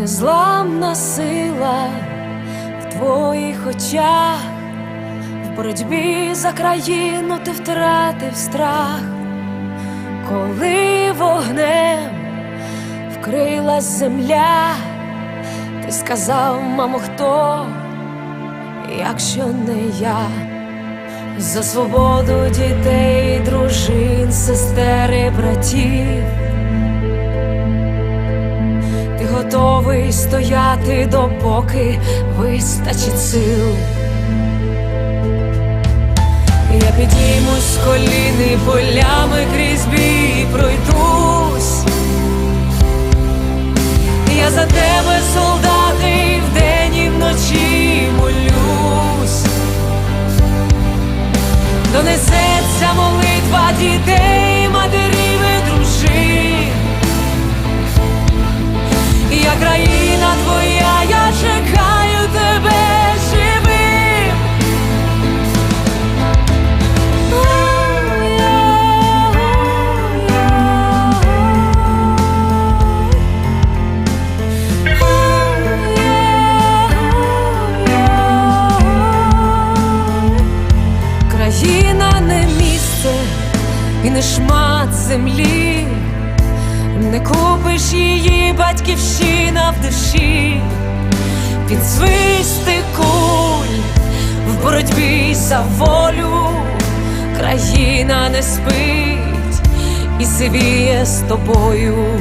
незламна сила в твоїх очах, в боротьбі за країну ти втратив страх, коли вогнем вкрилась земля, ти сказав, мамо, хто, якщо не я. За свободу дітей, дружин, сестер і братів. Готовий стояти, допоки вистачить сил. Я підіймусь з коліни полями крізь бій пройдусь. Я за тебе, солдати, вдень і вночі молюсь. Донесеться молитва дітей, Країна твоя, я чекаю тебе живим. Країна не місце і не шмат землі, купиш її батьківщина в душі, під свисти куль в боротьбі за волю, країна не спить і сивіє з тобою.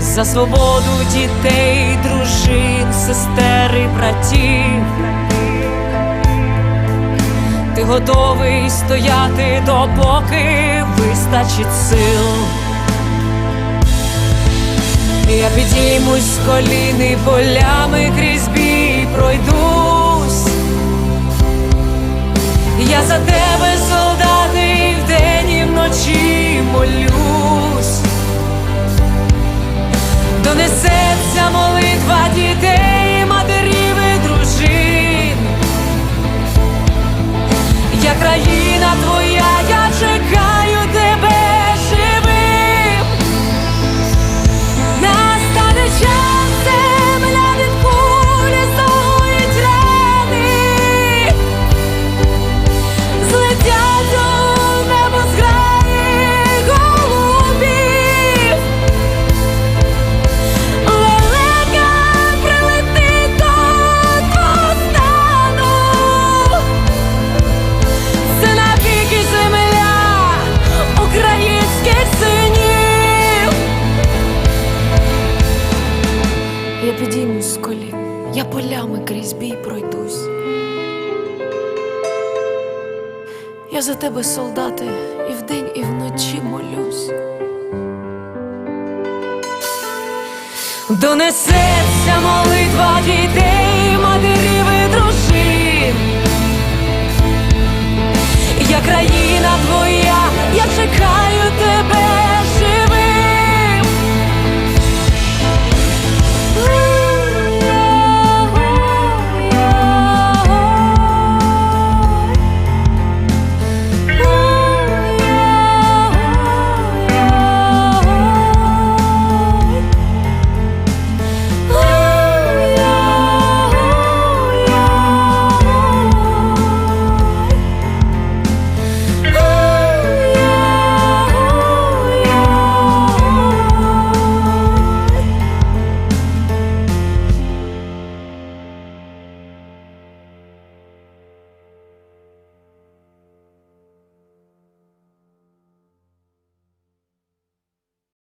За свободу дітей, дружин, сестер і братів. Ти готовий стояти, допоки вистачить сил. Я підіймусь з коліни полями крізь бій пройдусь. Я за тебе, Я підіймусь з колін, я полями крізь бій пройдусь. Я за тебе, солдати, і вдень, і вночі молюсь. Донесеться молитва дітей, матерів і дружин. Я країна твоя, я чекаю тебе.